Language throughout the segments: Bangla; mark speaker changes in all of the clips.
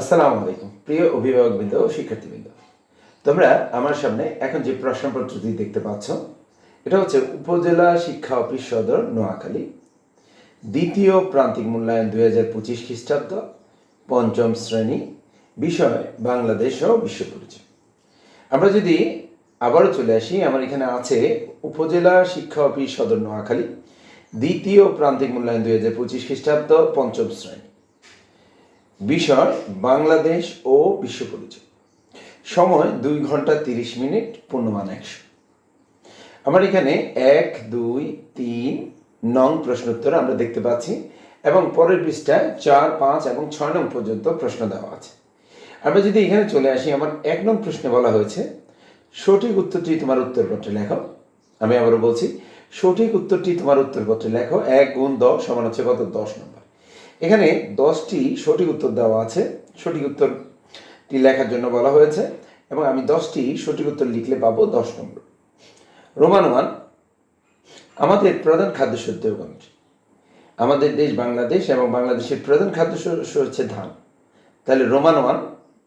Speaker 1: আসসালামু আলাইকুম, প্রিয় অভিভাবকবৃন্দ ও শিক্ষার্থীবৃন্দ। তোমরা আমার সামনে এখন যে প্রশ্নপত্রটি দেখতে পাচ্ছ, এটা হচ্ছে উপজেলা শিক্ষা অফিস সদর নোয়াখালী, দ্বিতীয় প্রান্তিক মূল্যায়ন দুই হাজার পঁচিশ খ্রিস্টাব্দ, পঞ্চম শ্রেণি, বিষয়, বাংলাদেশ ও বিশ্ব পরিচয়। আমরা যদি আবারও চলে আসি, আমার এখানে আছে উপজেলা শিক্ষা অফিস সদর নোয়াখালী, দ্বিতীয় প্রান্তিক মূল্যায়ন দুই হাজার পঁচিশ খ্রিস্টাব্দ, পঞ্চম শ্রেণি। বিষয় বাংলাদেশ ও বিশ্ব পরিচয়। সময় দুই ঘণ্টা তিরিশ মিনিট, পূর্ণমান একশো। আমার এখানে এক, দুই, তিন নং প্রশ্নোত্তর আমরা দেখতে পাচ্ছি এবং পরের পৃষ্ঠায় চার, পাঁচ এবং ছয় নং পর্যন্ত প্রশ্ন দেওয়া আছে। আমরা যদি এখানে চলে আসি, আমার এক নং প্রশ্নে বলা হয়েছে, সঠিক উত্তরটি তোমার উত্তরপত্রে লেখো। আমি আবারও বলছি, সঠিক উত্তরটি তোমার উত্তরপত্রে লেখো, এক গুণ দশ সমান হচ্ছে কত? দশ নম্বর। এখানে দশটি সঠিক উত্তর দেওয়া আছে। সঠিক উত্তরটি লেখার জন্য বলা হয়েছে এবং আমি দশটি সঠিক উত্তর লিখলে পাবো দশ নম্বর। রোমান ওয়ান, আমাদের প্রধান খাদ্যশস্য কোনটি? আমাদের দেশ বাংলাদেশ এবং বাংলাদেশের প্রধান খাদ্যশস্য হচ্ছে ধান। তাহলে রোমান ওয়ান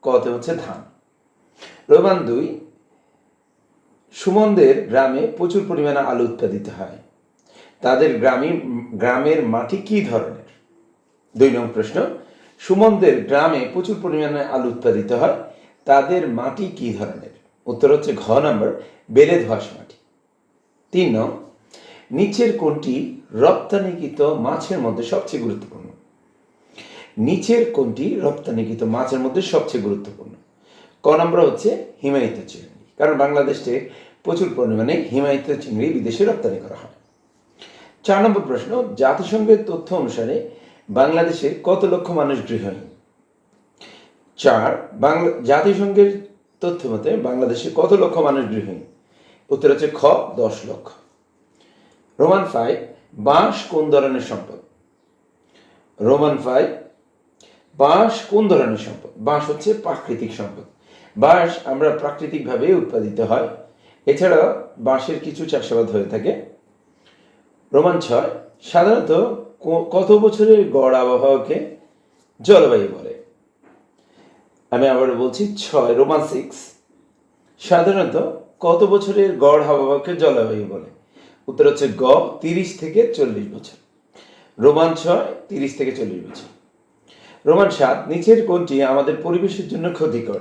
Speaker 1: কতে হচ্ছে ধান। রোমান দুই, সুমনদের গ্রামে প্রচুর পরিমাণে আলু উৎপাদিত হয়। তাদের গ্রামী গ্রামের মাটি কী ধরনের? দুই নং প্রশ্ন, সুমনদের গ্রামে প্রচুর পরিমাণে আলু উৎপাদিত হয়, তাদের মাটি কী ধরনের? উত্তর হচ্ছে ঘ নম্বর, বেলে ধোয়াশ মাটি। তিন নং, নিচের কোনটি রপ্তানিকৃত মাছের মধ্যে সবচেয়ে গুরুত্বপূর্ণ। নিচের কোনটি রপ্তানিকৃত মাছের মধ্যে সবচেয়ে গুরুত্বপূর্ণ। ক নম্বর হচ্ছে হিমায়িত চিংড়ি, কারণ বাংলাদেশে প্রচুর পরিমাণে হিমায়িত চিংড়ি বিদেশে রপ্তানি করা হয়। চার নম্বর প্রশ্ন, জাতিসংঘের তথ্য অনুসারে বাংলাদেশে কত লক্ষ মানুষ গৃহহীন চার, বাংলা জাতিসংঘের তথ্য মতে বাংলাদেশে কত লক্ষ মানুষ গৃহহীন উত্তর হচ্ছে খ, দশ লক্ষ। রোমান ফাইভ বাঁশ কোন ধরনের সম্পদ? রোমান ফাইভ বাঁশ কোন ধরনের সম্পদ? বাঁশ হচ্ছে প্রাকৃতিক সম্পদ। বাঁশ আমরা প্রাকৃতিকভাবে উৎপাদিত হয়। এছাড়া বাঁশের কিছু চাষাবাদ হয়ে থাকে। রোমান ছয়, সাধারণত কত বছরের গড় আবহাওয়াকে জলবায়ু বলে? আমি আবার বলছি ছয়, রোমান সিক্স। সাধারণত কত বছরের গড় আবহাওয়াকে জলবায়ু বলে? উত্তর হচ্ছে গ, তিরিশ থেকে চল্লিশ বছর। রোমান ছয়, তিরিশ থেকে চল্লিশ বছর। রোমান সাত, নিচের কোনটি আমাদের পরিবেশের জন্য ক্ষতিকর?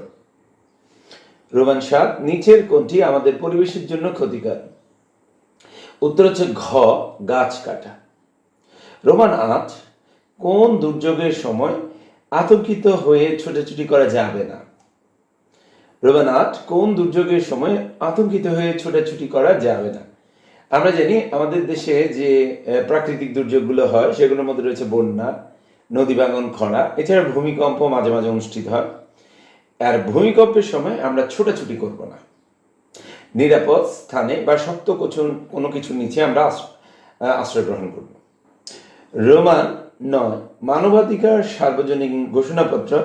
Speaker 1: রোমান সাত, নিচের কোনটি আমাদের পরিবেশের জন্য ক্ষতিকর? উত্তর হচ্ছে ঘ, গাছ কাটা। রোমান আট কোন দুর্যোগের সময় আতঙ্কিত হয়ে ছোটাছুটি করা যাবে না? রোমান আট কোন দুর্যোগের সময় আতঙ্কিত হয়ে ছোটাছুটি করা যাবে না? আমরা জানি আমাদের দেশে যে প্রাকৃতিক দুর্যোগগুলো হয়, সেগুলোর মধ্যে রয়েছে বন্যা, নদী ভাঙন, খরা, এছাড়া ভূমিকম্প মাঝে মাঝে অনুষ্ঠিত হয়। আর ভূমিকম্পের সময় আমরা ছোটাছুটি করব না। নিরাপদ স্থানে বা শক্ত কোনো কিছুর নিচে আমরা আশ্রয় গ্রহণ করব। রোমান নয়, মানবাধিকার সার্বজনীন ঘোষণাপত্র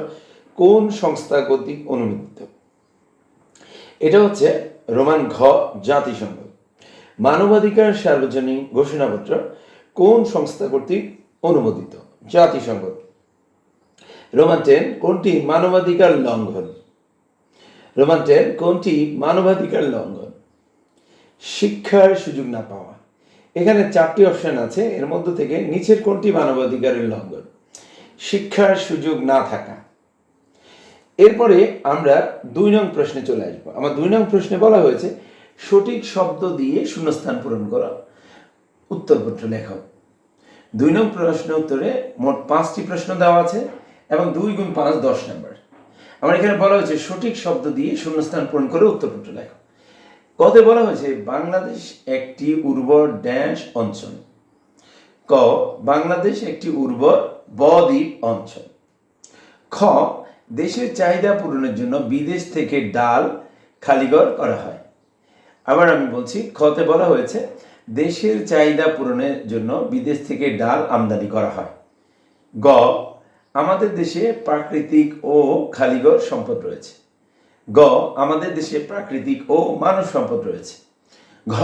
Speaker 1: কোন সংস্থা কর্তৃক অনুমোদিত? এটা হচ্ছে রোমান ঘ জাতিসংঘ। মানবাধিকার সার্বজনীন ঘোষণাপত্র কোন সংস্থা কর্তৃক অনুমোদিত? জাতিসংঘ। রোমান টেন কোনটি মানবাধিকার লঙ্ঘন? রোমান টেন কোনটি মানবাধিকার লঙ্ঘন? শিক্ষার সুযোগ না পাওয়া। এখানে চারটি অপশন আছে। এর মধ্যে থেকে নিচের কোনটি মানবাধিকারের লঙ্ঘন? শিক্ষার সুযোগ না থাকা। এরপরে আমরা দুই নং প্রশ্নে চলে আসব। আমার দুই নং প্রশ্নে বলা হয়েছে, সঠিক শব্দ দিয়ে শূন্যস্থান পূরণ করা। উত্তরপত্র লেখক দুই নং প্রশ্ন উত্তরে মোট পাঁচটি প্রশ্ন দেওয়া আছে এবং দুই গুণ পাঁচ দশ নম্বর। আমার এখানে বলা হয়েছে, সঠিক শব্দ দিয়ে শূন্যস্থান পূরণ করে উত্তরপত্র লেখো। কতে বলা হয়েছে, বাংলাদেশ একটি উর্বর ড্যাশ অঞ্চল। ক, বাংলাদেশ একটি উর্বর বদ্বীপ অঞ্চল। খ, দেশের চাহিদা পূরণের জন্য বিদেশ থেকে ডাল খালিগর করা হয়। আবার আমি বলছি খতে বলা হয়েছে, দেশের চাহিদা পূরণের জন্য বিদেশ থেকে ডাল আমদানি করা হয়। গ, আমাদের দেশে প্রাকৃতিক ও খালিগর সম্পদ রয়েছে। গ, আমাদের দেশে প্রাকৃতিক ও মানব সম্পদ রয়েছে। ঘ,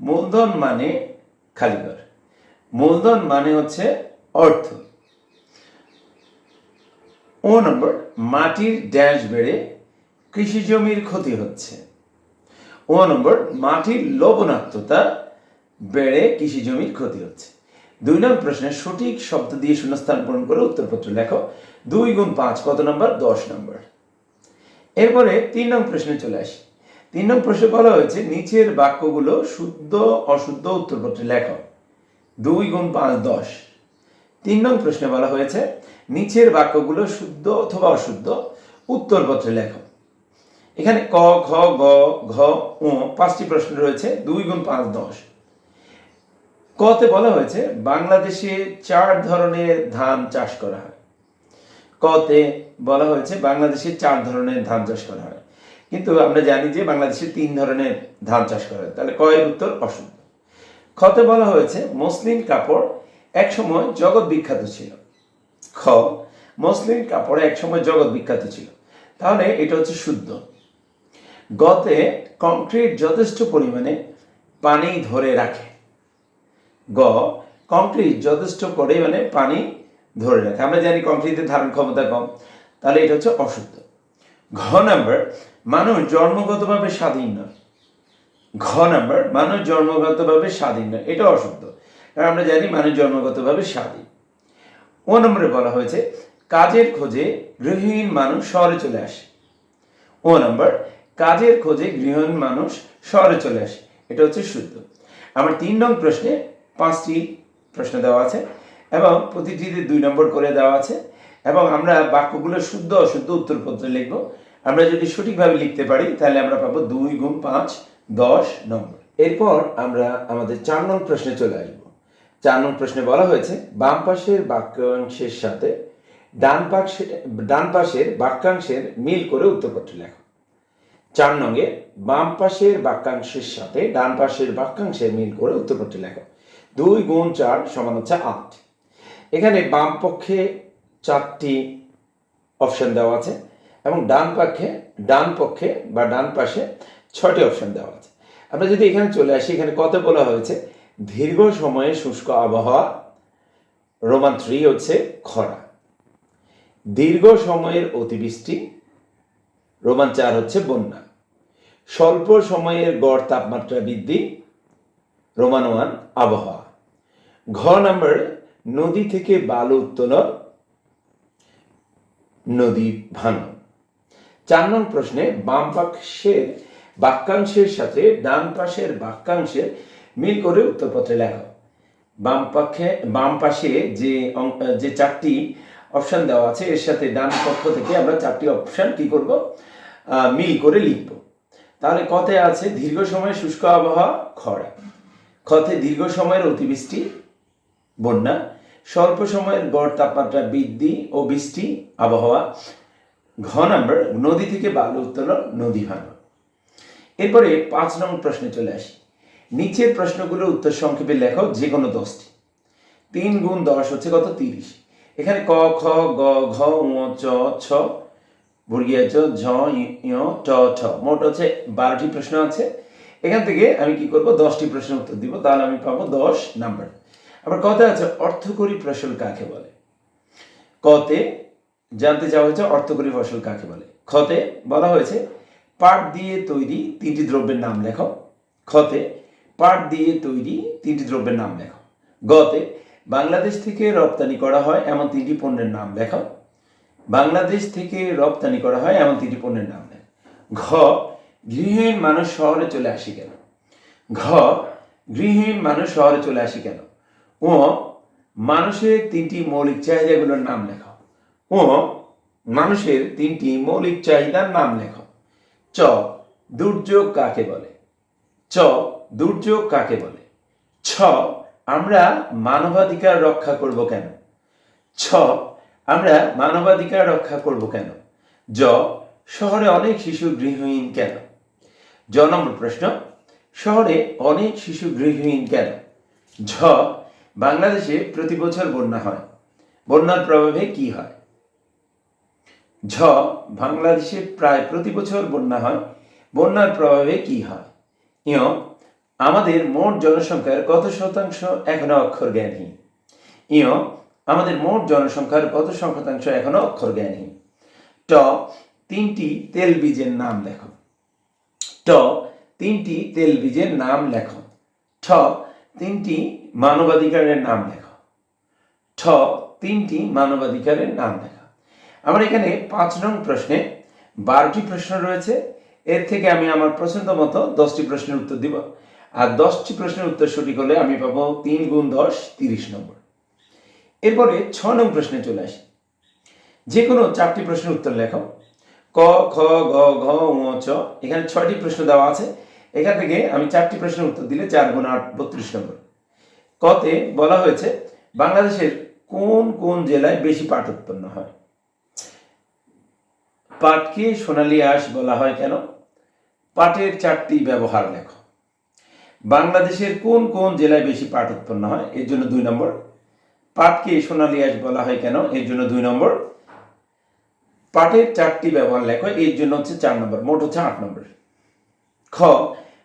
Speaker 1: মূলধন মানে খালিগর মূলধন মানে হচ্ছে অর্থ। ও নম্বর, মাটির ড্যাশ বেড়ে কৃষি জমির ক্ষতি হচ্ছে। ও নম্বর, মাটির লবণাক্ততা বেড়ে কৃষি জমির ক্ষতি হচ্ছে। দুই নম্বর প্রশ্নের সঠিক শব্দ দিয়ে শূন্যস্থান পূরণ করে উত্তরপত্র লেখো। দুই গুণ পাঁচ কত নম্বর? দশ নম্বর। এরপরে তিন নং প্রশ্নে চলে আসি। তিন নং প্রশ্নে বলা হয়েছে, নিচের বাক্যগুলো শুদ্ধ, অশুদ্ধ উত্তরপত্রে লেখো। দুই গুণ পাঁচ, দশ। তিন নং প্রশ্নে বলা হয়েছে, নিচের বাক্যগুলো শুদ্ধ অথবা অশুদ্ধ উত্তরপত্রে লেখো। এখানে ক খ গ, ঘ ও পাঁচটি প্রশ্ন রয়েছে, দুই গুণ পাঁচ, দশ। কতে বলা হয়েছে, বাংলাদেশে চার ধরনের ধান চাষ করা হয়। কতে বলা হয়েছে বাংলাদেশে চার ধরনের ধান চাষ করা হয়। কিন্তু আমরা জানি যে বাংলাদেশে তিন ধরনের ধান চাষ করা হয়। তাহলে কয়ের উত্তর অশুদ্ধ। খতে বলা হয়েছে মসলিন কাপড় একসময় জগৎ বিখ্যাত ছিল। খ, মসলিন কাপড় একসময় জগৎ বিখ্যাত ছিল। তাহলে এটা হচ্ছে শুদ্ধ। গতে কংক্রিট যথেষ্ট পরিমাণে পানি ধরে রাখে। গ, কংক্রিট যথেষ্ট পরিমাণে পানি ধরে রাখে। আমরা জানি কংক্রিটের ধারণ ক্ষমতা কম। তাহলে এটা হচ্ছে অশুদ্ধ। ঘ নাম্বার, মানুষ জন্মগতভাবে স্বাধীন নয়। ঘ নাম্বার, মানুষ জন্মগতভাবে স্বাধীন নয়। এটা অশুদ্ধ। কারণ আমরা জানি মানুষ জন্মগতভাবে স্বাধীন। ও নম্বরে বলা হয়েছে, কাজের খোঁজে গৃহহীন মানুষ শহরে চলে আসে। ও নম্বর, কাজের খোঁজে গৃহহীন মানুষ শহরে চলে আসে। এটা হচ্ছে শুদ্ধ। আমার তিন নং প্রশ্নে পাঁচটি প্রশ্ন দেওয়া আছে। এবং প্রতিটিতে দুই নম্বর করে দেওয়া আছে। এবং আমরা বাক্যগুলো শুদ্ধ অশুদ্ধ উত্তরপত্রে লিখব। আমরা যদি সঠিকভাবে লিখতে পারি, তাহলে আমরা পাবো দুই গুণ পাঁচ, দশ নম্বর। এরপর আমরা আমাদের চার নং প্রশ্নে চলে আসব। চার নং প্রশ্নে বলা হয়েছে, বাম পাশের বাক্যাংশের সাথে ডান পাশে ডান পাশের বাক্যাংশের মিল করে উত্তরপত্র লেখো। চার নঙ্গে বাম পাশের বাক্যাংশের সাথে ডান পাশের বাক্যাংশের মিল করে উত্তরপত্র লেখো। দুই গুণ চার সমান হচ্ছে আট। এখানে বাম পক্ষে চারটি অপশন দেওয়া আছে এবং ডান পক্ষে ডান পক্ষে বা ডান পাশে ছয়টি অপশন দেওয়া আছে। আমরা যদি এখানে চলে আসি, এখানে কত বলা হয়েছে? দীর্ঘ সময়ে শুষ্ক আবহাওয়া, রোমান থ্রি হচ্ছে খরা। দীর্ঘ সময়ের অতিবৃষ্টি, রোমান চার হচ্ছে বন্যা। স্বল্প সময়ের গড় তাপমাত্রা বৃদ্ধি, রোমান ওয়ান আবহাওয়া। ঘ নাম্বার নদী থেকে বালু উত্তোলন, নদী ভাঙন। চার নং প্রশ্নে বাম বাক্যাংশের সাথে ডান পাশের বাক্যাংশের মিল করে উত্তরপত্রে লেখো। বাম পক্ষে বাম পাশে যে যে চারটি অপশন দেওয়া আছে, এর সাথে ডান পক্ষ থেকে আমরা চারটি অপশন কি করব? মিল করে লিখব। তাহলে কথে আছে দীর্ঘ সময় শুষ্ক আবহাওয়া খরা খতে দীর্ঘ সময়ের অতিবৃষ্টি বন্যা, স্বল্প সময়ের গড় তাপমাত্রা বৃদ্ধি ও বৃষ্টি, আবহাওয়া, ঘ নাম্বার, নদী থেকে বালু উত্তোলন, নদী ভাঙন। এরপরে পাঁচ নম্বর প্রশ্নে চলে আসি। নিচের প্রশ্নগুলো উত্তর সংক্ষেপে লেখো যে কোনো দশটি। তিন গুণ দশ হচ্ছে কত? তিরিশ। এখানে ক, খ, গ, ঘ উ চ, ছ চ, ঝ, ই- ট, ঠ। মোট হচ্ছে বারোটি প্রশ্ন আছে। এখান থেকে আমি কি করব? দশটি প্রশ্নের উত্তর দিব। তাহলে আমি পাবো দশ নাম্বার। আবার কথা আছে, অর্থকরী ফসল কাকে বলে? কতে জানতে চাওয়া হয়েছে, অর্থকরী ফসল কাকে বলে? খতে বলা হয়েছে, পাট দিয়ে তৈরি তিনটি দ্রব্যের নাম লেখো। খতে পাট দিয়ে তৈরি তিনটি দ্রব্যের নাম লেখো। গতে বাংলাদেশ থেকে রপ্তানি করা হয় এমন তিনটি পণ্যের নাম লেখো। বাংলাদেশ থেকে রপ্তানি করা হয় এমন তিনটি পণ্যের নাম লেখো। ঘ গৃহহীন মানুষ শহরে চলে আসি কেন? ঘ গৃহহীন মানুষ শহরে চলে আসি কেন? ও মানুষের তিনটি মৌলিক চাহিদাগুলোর নাম লেখো। ও মানুষের তিনটি মৌলিক চাহিদার নাম লেখো। চ, দুর্যোগ কাকে বলে? চ, দুর্যোগ কাকে বলে? ছ, আমরা মানবাধিকার রক্ষা করব কেন? ছ, আমরা মানবাধিকার রক্ষা করব কেন? জ, শহরে অনেক শিশু গৃহহীন কেন? জ নম্বর প্রশ্ন, শহরে অনেক শিশু গৃহহীন কেন? ঝ বাংলাদেশে প্রতি বছর বন্যা হয়। বন্যার প্রভাবে কি হয়? ঝ, বাংলাদেশে প্রায় প্রতি বছর বন্যা হয়। বন্যার প্রভাবে কি হয়? ইয় আমাদের মোট জনসংখ্যার কত শতাংশ এখনও অক্ষর জ্ঞানহীন ইয় আমাদের মোট জনসংখ্যার কত শতাংশ এখনও অক্ষর জ্ঞানী ট, তিনটি তেল বীজের নাম লেখো। ট, তিনটি তেল বীজের নাম লেখো। ঠ, তিনটি মানবাধিকারের নাম লেখা ঠ, তিনটি মানবাধিকারের নাম লেখা আমার এখানে পাঁচ নং প্রশ্নে বারোটি প্রশ্ন রয়েছে। এর থেকে আমি আমার পছন্দ মতো দশটি প্রশ্নের উত্তর দিব। আর দশটি প্রশ্নের উত্তর সঠিক হলে আমি পাবো তিন গুণ দশ, তিরিশ নম্বর। এরপরে ছ নং প্রশ্নে চলে আসি। যে কোনো চারটি প্রশ্নের উত্তর লেখো ক, খ, গ, ঘ, ঙ, চ, এখানে ছয়টি প্রশ্ন দেওয়া আছে। এখান থেকে আমি চারটি প্রশ্নের উত্তর দিলে চার গুণ আট, বত্রিশ নম্বর। কতে বলা হয়েছে, বাংলাদেশের কোন কোন জেলায় বেশি পাট উৎপন্ন হয়? পাটকে সোনালী আঁশ বলা হয় কেন? পাটের চারটি ব্যবহার লেখো। বাংলাদেশের কোন কোন জেলায় বেশি পাট উৎপন্ন হয়? এর জন্য দুই নম্বর। পাটকে সোনালী আঁশ বলা হয় কেন? এর জন্য দুই নম্বর। পাটের চারটি ব্যবহার লেখো, এর জন্য হচ্ছে চার নম্বর। মোট হচ্ছে আট নম্বর। খ,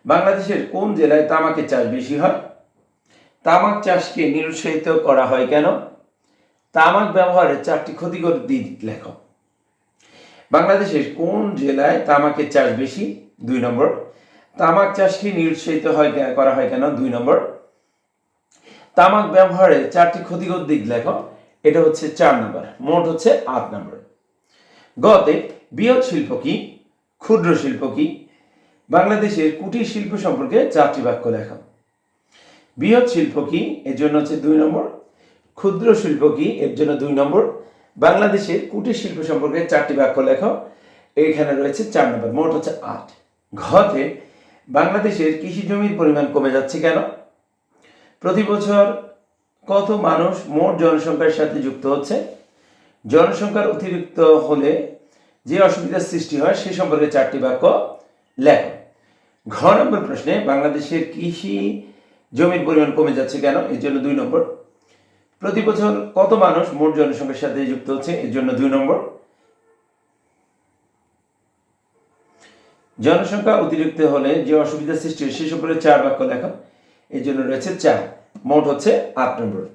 Speaker 1: বাংলাদেশের কোন জেলায় তামাকের চাষ বেশি হয়? তামাক চাষকে নিরুৎসাহিত করা হয় কেন? তামাক ব্যবহারের চারটি ক্ষতিকর দিক লেখো। বাংলাদেশের কোন জেলায় তামাকের চাষ বেশি? দুই নম্বর। তামাক চাষকে নিরুৎসাহিত হয় করা হয় কেন? দুই নম্বর। তামাক ব্যবহারের চারটি ক্ষতিকর দিক লেখো। এটা হচ্ছে চার নম্বর। মোট হচ্ছে আট নম্বর। গতে বৃহৎ শিল্প কি? ক্ষুদ্র শিল্প কি? বাংলাদেশের কুটির শিল্প সম্পর্কে চারটি বাক্য লেখা। বৃহৎ শিল্প কি? এর জন্য হচ্ছে দুই নম্বর। ক্ষুদ্র শিল্প কি? এর জন্য দুই নম্বর। বাংলাদেশের কুটির শিল্প সম্পর্কে চারটি বাক্য লেখো। এখানে রয়েছে চার নম্বর। মোট হচ্ছে আট। ঘতে বাংলাদেশের কৃষি জমির পরিমাণ কমে যাচ্ছে কেন? প্রতি বছর কত মানুষ মোট জনসংখ্যার সাথে যুক্ত হচ্ছে? জনসংখ্যার অতিরিক্ত হলে যে অসুবিধার সৃষ্টি হয়, সে সম্পর্কে চারটি বাক্য লেখো। ঘ নম্বর প্রশ্নে বাংলাদেশের কৃষি জমির পরিমাণ কমে যাচ্ছে কেন? এর জন্য দুই নম্বর। প্রতি বছর কত মানুষ মোট জনসংখ্যার সাথে যুক্ত হচ্ছে? এর জন্য দুই নম্বর। জনসংখ্যা অতিরিক্ত হলে যে অসুবিধা সৃষ্টি হয় সে সম্পর্কে চার বাক্য লেখা। এর জন্য রয়েছে চার। মোট হচ্ছে আট নম্বর।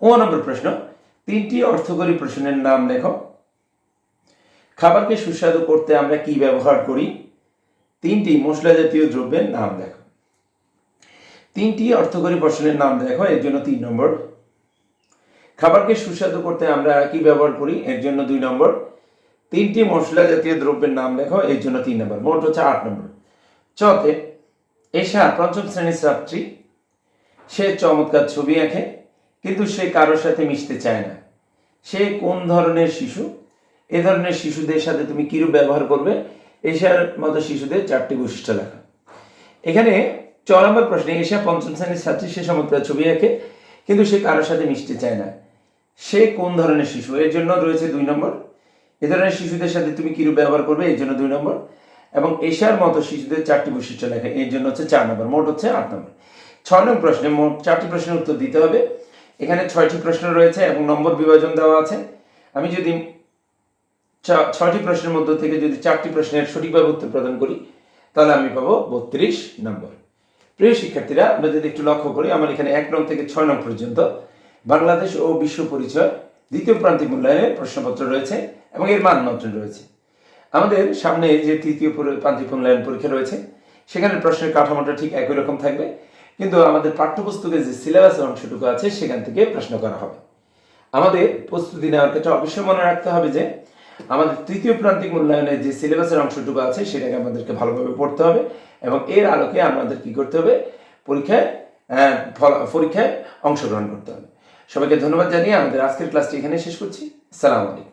Speaker 1: ও নম্বর প্রশ্ন। তিনটি অর্থকরী প্রশ্নের নাম লেখো। খাবারকে সুস্বাদু করতে আমরা কি ব্যবহার করি? তিনটি মশলা জাতীয় দ্রব্যের নাম লেখো। তিনটি অর্থকরী প্রশ্নের নাম লেখো এর জন্য তিন নম্বর। খাবারকে সুস্বাদু করতে আমরা কি ব্যবহার করি? এর জন্য দুই নম্বর। তিনটি মশলা জাতীয় দ্রব্যের নাম লেখো, এর জন্য তিন নম্বর। মোট হচ্ছে আট নম্বর। চতে এশা পঞ্চম শ্রেণির ছাত্রী, সে চমৎকার ছবি আঁকে, কিন্তু সে কারোর সাথে মিশতে চায় না। সে কোন ধরনের শিশু? এ ধরনের শিশুদের সাথে তুমি কিরূপ ব্যবহার করবে? এশার মতো শিশুদের চারটি বৈশিষ্ট্য লেখা। এখানে চ নম্বর প্রশ্নে এশা পঞ্চম শ্রেণির ছাত্রী সে চমৎকার ছবি আঁকে কিন্তু সে কারোর সাথে মিশতে চায় না। সে কোন ধরনের শিশু? এর জন্য রয়েছে দুই নম্বর। এ ধরনের শিশুদের সাথে তুমি কিরূপ ব্যবহার করবে? এর জন্য দুই নম্বর। এবং এশিয়ার মতো শিশুদের চারটি বৈশিষ্ট্য লেখা। এর জন্য হচ্ছে চার নম্বর। মোট হচ্ছে আট নম্বর। ছয় নম্বর প্রশ্নে মোট চারটি প্রশ্নের উত্তর দিতে হবে। এখানে ছয়টি প্রশ্ন রয়েছে এবং নম্বর বিভাজন দেওয়া আছে। আমি যদি ছ- ছয়টি প্রশ্নের মধ্য থেকে যদি চারটি প্রশ্নের সঠিকভাবে উত্তর প্রদান করি, তাহলে আমি পাবো বত্রিশ নম্বর। প্রিয় শিক্ষার্থীরা, আমরা যদি একটু লক্ষ্য করি, আমার এখানে এক নং থেকে ছয় নং পর্যন্ত বাংলাদেশ ও বিশ্ব পরিচয়, দ্বিতীয় প্রান্তিক মূল্যায়নের প্রশ্নপত্র রয়েছে এবং এর মানদণ্ড রয়েছে। আমাদের সামনে যে তৃতীয় পরি- প্রান্তিক মূল্যায়ন পরীক্ষা রয়েছে সেখানে প্রশ্নের কাঠামোটা ঠিক একই রকম থাকবে, কিন্তু আমাদের পাঠ্যপুস্তকের যে সিলেবাসের অংশটুকু আছে, সেখান থেকে প্রশ্ন করা হবে। আমাদের প্রস্তুতি নেওয়ার ক্ষেত্রে অবশ্যই মনে রাখতে হবে যে আমাদের তৃতীয় প্রান্তিক মূল্যায়নের যে সিলেবাসের অংশটুকু আছে, সেটাকে আমাদেরকে ভালোভাবে পড়তে হবে এবং এর আলোকে আমাদের কি করতে হবে? পরীক্ষায় পরীক্ষায় অংশগ্রহণ করতে হবে। সবাইকে ধন্যবাদ জানিয়ে আমাদের আজকের ক্লাসটি এখানে শেষ করছি। সালাম আলাইকুম।